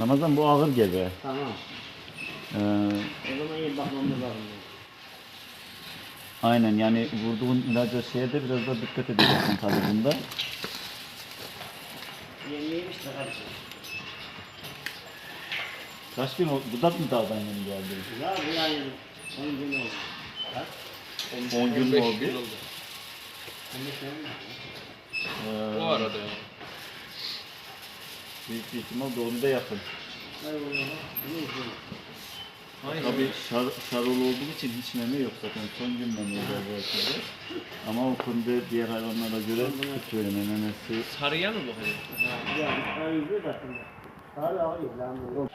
Ramazan bu ağır gebe. Tamam. Ee, O zaman iyi bakmamız lazım. aynen yani vurduğun ilaca şeye de biraz da dikkat edeceksin tabii bunda. Yeniymiş de kardeşim. Kaç gün oldu? Budak mı dağdan yeni geldi? Ya bu yani 10 gün oldu. Bak. 10 gün mü oldu? 15 gün oldu. Ee, O arada yani. Büyük bir ihtimal doğru da izliyorsun? Tabii şar, şarol olduğu için hiç meme yok zaten. Son gün meme var belki de. Ama o konuda diğer hayvanlara göre öyle memesi Sarıya mı bu hani? Ya ben yüzüyor da. Sarı ağrıyor lan bu.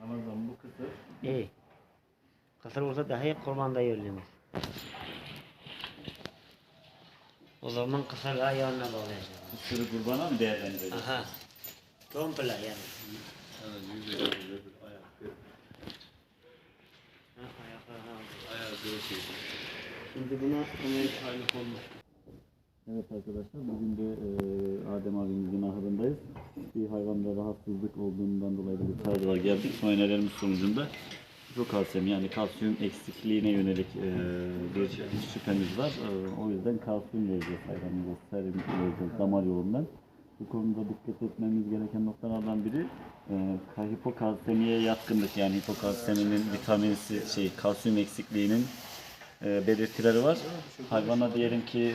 Ramazan bu kısır. İyi. Kısır olsa dahi kurbanda yürüyemez. O zaman kısırlığa yanına bağlayacağız. Kısırı kurbana mı değerlendireceğiz? Aha. Komple yani. Ha, ayaklarını aldı. Şimdi buna aylık olmuş. Evet arkadaşlar bugün de e, Adem abimizin ahırındayız. Bir hayvanda rahatsızlık olduğundan dolayı bir tarlağa geldik. Muayenelerimiz sonucunda hipokalsemi yani kalsiyum eksikliğine yönelik e, bir şüphemiz var. E, o yüzden kalsiyum vereceğiz hayvanımıza, serum vereceğiz damar yolundan. Bu konuda dikkat etmemiz gereken noktalardan biri e, hipokalsemiye yatkınlık yani hipokalseminin vitaminsi şey kalsiyum eksikliğinin e, belirtileri var. Hayvana diyelim ki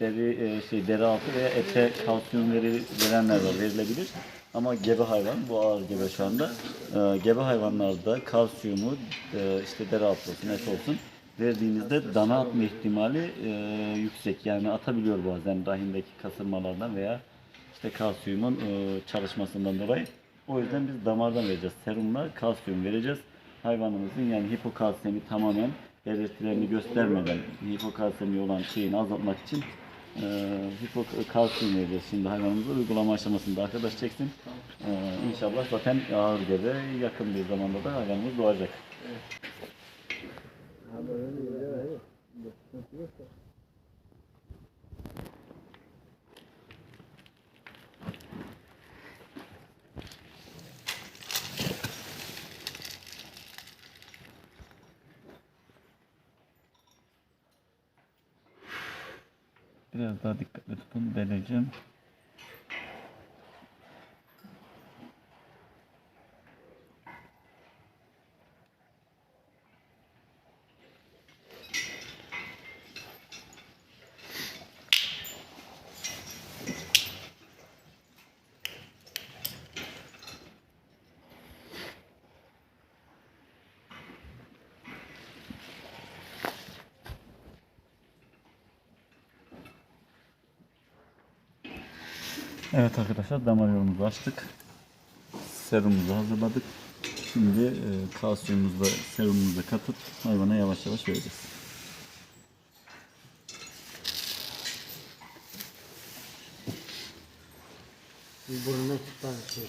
deri e, şey deri altı veya ete kalsiyum veri, verenler var verilebilir. Ama gebe hayvan bu ağır gebe şu anda. E, gebe hayvanlarda kalsiyumu e, işte deri altı olsun et olsun verdiğinizde dana atma ihtimali e, yüksek. Yani atabiliyor bazen rahimdeki kasılmalardan veya işte kalsiyumun e, çalışmasından dolayı. O yüzden biz damardan vereceğiz. Serumla kalsiyum vereceğiz. Hayvanımızın yani hipokalsemi tamamen belirtilerini göstermeden hipokalsemi olan şeyini azaltmak için e, hipokalsiyum vereceğiz. Şimdi hayvanımıza uygulama aşamasında arkadaş çeksin. E, inşallah zaten ağır gebe yakın bir zamanda da hayvanımız doğacak. Biraz daha dikkatli tutun deleceğim. Evet arkadaşlar damar yolumuzu açtık. Serumumuzu hazırladık. Şimdi e, kalsiyumumuzu da serumumuzu da katıp hayvana yavaş yavaş vereceğiz. Burnuna çıkan şey.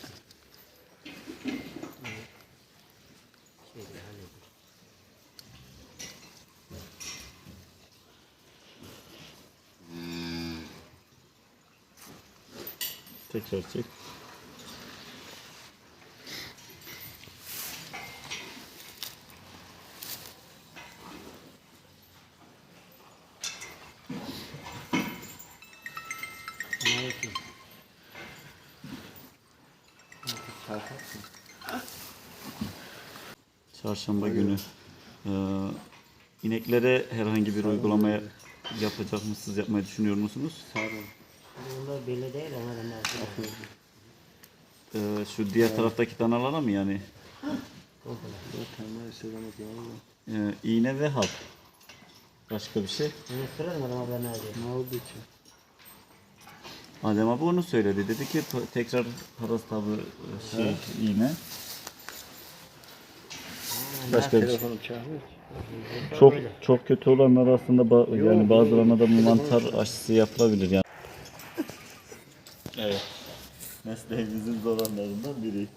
Tekrar çek. Aleyküm. Çarşamba günü e, ineklere herhangi bir uygulamaya yapacak mısınız, yapmayı düşünüyor musunuz? Bunda belli değil ama ben nasıl E, şu diğer taraftaki danalara mı yani? E, iğne ve hap. Başka bir şey. Bunu sorarım adama ben ne diyeyim. Ne oldu ki? Adem abi onu söyledi. Dedi ki tekrar parastabı şey iğne. Başka bir şey. Çok çok kötü olanlar aslında ba- yani bazılarına da mantar aşısı yapılabilir yani. Mesleğimizin zorlanlarından biri.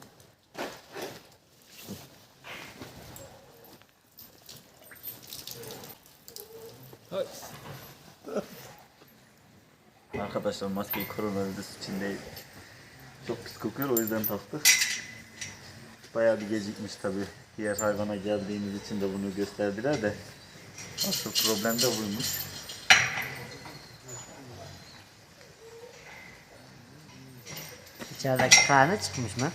Arkadaşlar maskeyi koronavirüs için değil. Çok pis kokuyor o yüzden taktık. Bayağı bir gecikmiş tabi. Diğer hayvana geldiğimiz için de bunu gösterdiler de. Asıl problem de buymuş. İçerideki karnı çıkmış mı?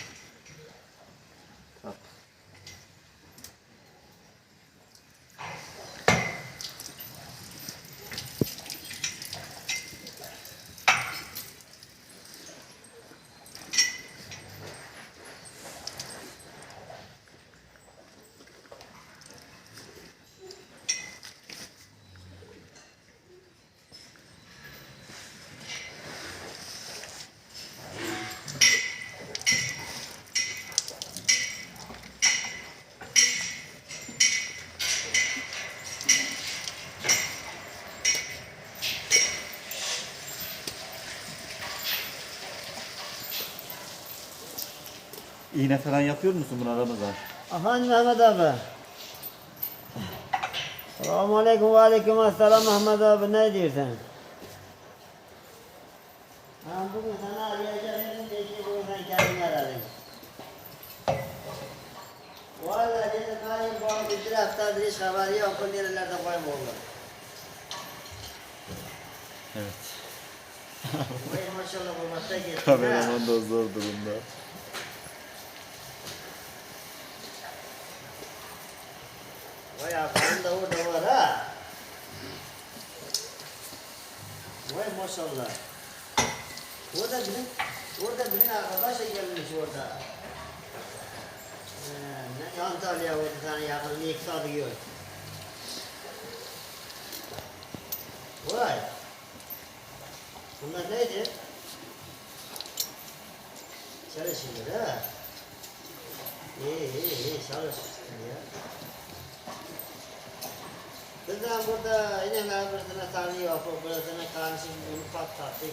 İğne falan yapıyor musun buna Ramazan? Efendim Mehmet abi. Selamun aleyküm ve aleyküm asselam Mehmet abi ne diyorsun? Ben bugün sana arayacağım dedim ki bugün sen aradın. Valla dedim hayır bu bir haftadır hiç haberi yok bu nerelerde kayboldu. Evet. Maşallah bu maçta geçti. Kameraman da zor durumda. Vay aferin de orada var ha. Vay maşallah. Orada bizim, orada bizim arkadaş da gelmiş orada. Ee, Antalya orada sana yakın ilk saat yiyor. Vay. Bunlar neydi? Çalışıyor ha. İyi iyi iyi çalışsın ya. Bizden burada inanlar birisine tanıyor, birisine karşı bunu patlattık.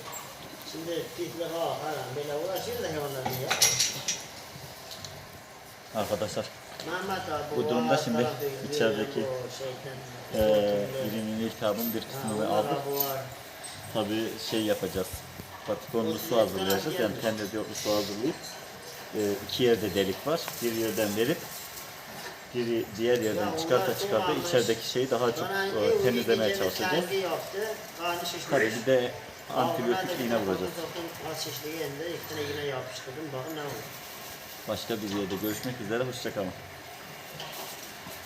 Şimdi pislik o falan böyle uğraşıyoruz da hayvanlarla ya. Arkadaşlar Mehmet abi Bu durumda şimdi içerideki, bu şeytan, eee oturdu. birinin ilk abın bir kısmını aldık. Tabii şey yapacağız. Patikonlu su hazırlayacağız. Yani kendi su hazırlayıp e, iki yerde delik var. Bir yerden verip biri diğer yerden çıkarta çıkarta içerideki şeyi daha çok e, temizlemeye çalışacağız. Tabii bir de antibiyotik iğne vuracağız. Başka bir yerde görüşmek üzere. Hoşçakalın.